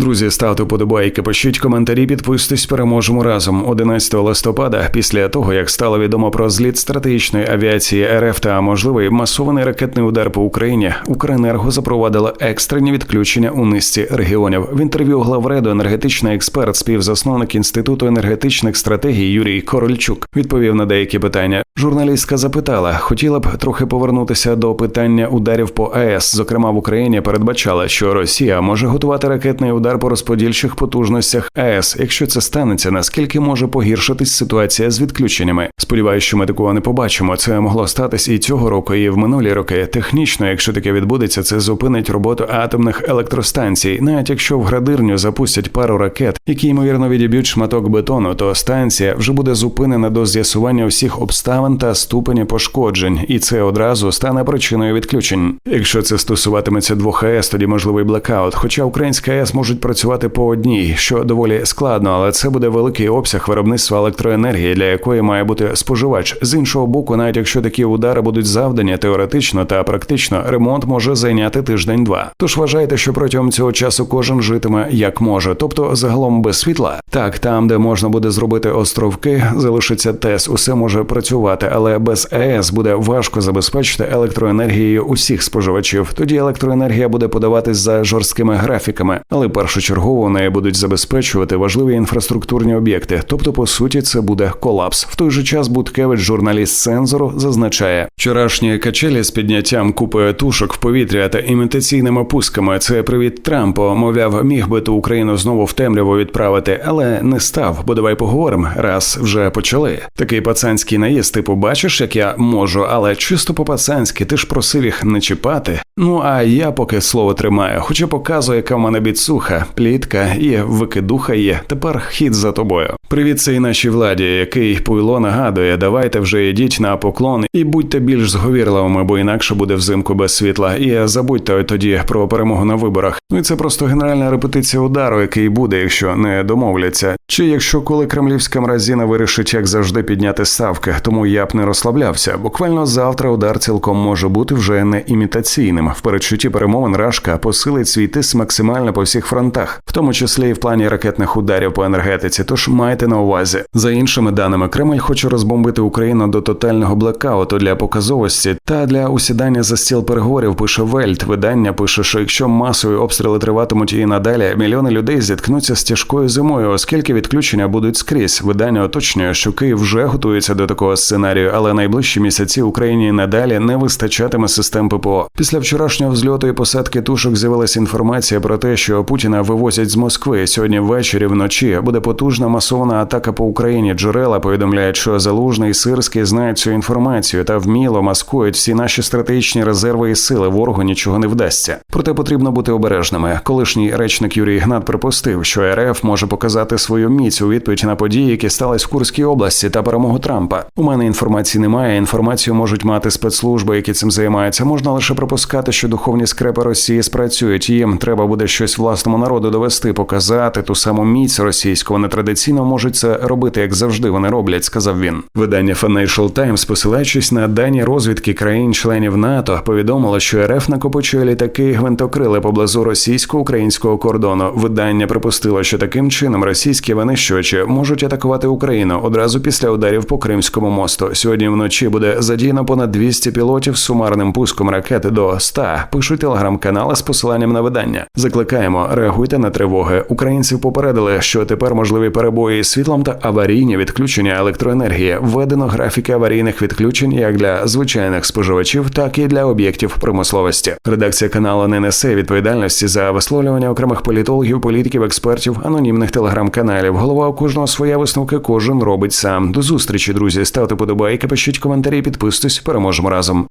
Друзі, ставте подобайки, пишіть коментарі, підписуйтесь, переможемо разом. 11 листопада, після того як стало відомо про зліт стратегічної авіації РФ та можливий масований ракетний удар по Україні, Укренерго запровадила екстрені відключення у низці регіонів. В інтерв'ю главреду енергетичний експерт, співзасновник інституту енергетичних стратегій Юрій Корольчук відповів на деякі питання. Журналістка запитала, хотіла б трохи повернутися до питання ударів по АЕС. Зокрема, в Україні передбачала, що Росія може готувати ракетний удар по розподільчих потужностях АЕС. Якщо це станеться, наскільки може погіршитись ситуація з відключеннями? Сподіваюся, що ми такого не побачимо. Це могло статись і цього року, і в минулі роки. Технічно, якщо таке відбудеться, це зупинить роботу атомних електростанцій. Навіть якщо в градирню запустять пару ракет, які ймовірно відіб'ють шматок бетону, то станція вже буде зупинена до з'ясування всіх обставин та ступені пошкоджень, і це одразу стане причиною відключень. Якщо це стосуватиметься двох АЕС, тоді можливий блекаут. Хоча українська АЕС можуть працювати по одній, що доволі складно, але це буде великий обсяг виробництва електроенергії, для якої має бути споживач. З іншого боку, навіть якщо такі удари будуть завдані, теоретично та практично ремонт може зайняти тиждень-два. Тож вважайте, що протягом цього часу кожен житиме як може, тобто загалом без світла. Так, там, де можна буде зробити островки, залишиться ТЕС, усе може працювати, але без АЕС буде важко забезпечити електроенергією усіх споживачів. Тоді електроенергія буде подаватись за жорсткими графіками, але першочергово неї будуть забезпечувати важливі інфраструктурні об'єкти. Тобто, по суті, це буде колапс. В той же час Буткевич, журналіст сензору, зазначає, вчорашні качелі з підняттям купи тушок в повітря та імітаційними пусками. Це привіт Трампу. Мовляв, міг би ту Україну знову в темряву відправити, але не став. Бо давай поговоримо, раз вже почали. Такий пацанський наїзд, типу, побачиш, як я можу, але чисто по пацанськи, ти ж просив їх не чіпати. Ну а я поки слово тримаю, хоча показую, яка в мене біцуха, плітка і викидуха є. Тепер хід за тобою. Привіт цій нашій владі, який пуйло нагадує, давайте вже йдіть на поклон і будьте більш зговірливими, бо інакше буде взимку без світла. І забудьте тоді про перемогу на виборах. Ну і це просто генеральна репетиція удару, який буде, якщо не домовляться. Чи якщо коли кремлівська мразіна вирішить, як завжди, підняти ставки, тому я б не розслаблявся. Буквально завтра удар цілком може бути вже не імітаційним. В передчутті перемовин Рашка посилить свій тиск максимально по всіх фронтах, в тому числі і в плані ракетних ударів по енергетиці. Тож майте на увазі. За іншими даними, Кремль хоче розбомбити Україну до тотального блекауту для показовості та для усідання за стіл переговорів. Пише Вельт. Видання пише, що якщо масові обстріли триватимуть і надалі, мільйони людей зіткнуться з тяжкою зимою, оскільки відключення будуть скрізь. Видання уточнює, що Київ вже готується до такого сценарію, але найближчі місяці Україні надалі не вистачатиме систем ППО. Після вчорашнього взльоту і посадки тушок з'явилася інформація про те, що Путіна вивозять з Москви. Сьогодні ввечері вночі буде потужна масована атака по Україні. Джерела повідомляють, що Залужний Сирський знають цю інформацію та вміло маскують всі наші стратегічні резерви і сили. Ворогу нічого не вдасться. Проте потрібно бути обережними. Колишній речник Юрій Гнат припустив, що РФ може показати свою міць у відповідь на події, які стались в Курській області та перемогу Трампа. У мене інформації немає. Інформацію можуть мати спецслужби, які цим займаються. Можна лише припускати, що духовні скрепи Росії спрацюють. Їм треба буде щось власному народу довести, показати ту саму міць російську. Вони традиційно можуть це робити, як завжди вони роблять, сказав він. Видання Financial Times, посилаючись на дані розвідки країн-членів НАТО, повідомило, що РФ накопичує літаки гвинтокрили поблизу російсько-українського кордону. Видання припустило, що таким чином російські винищувачі можуть атакувати Україну одразу після ударів по Кримському мосту. Сьогодні вночі буде задіяно понад 200 пілотів з сумарним пуском ракети до 100, Пишуть телеграм-канали з посиланням на видання. Закликаємо, реагуйте на тривоги. Українців попередили, що тепер можливі перебої з світлом та аварійні відключення електроенергії. Введено графіки аварійних відключень як для звичайних споживачів, так і для об'єктів промисловості. Редакція каналу не несе відповідальності за висловлювання окремих політологів, політиків, експертів, анонімних телеграм-каналів. Голова у кожного своя висновки, кожен робить сам. До зустрічі, друзі. Ставте подобайки, пишіть коментарі, підписуйтесь. Переможемо разом.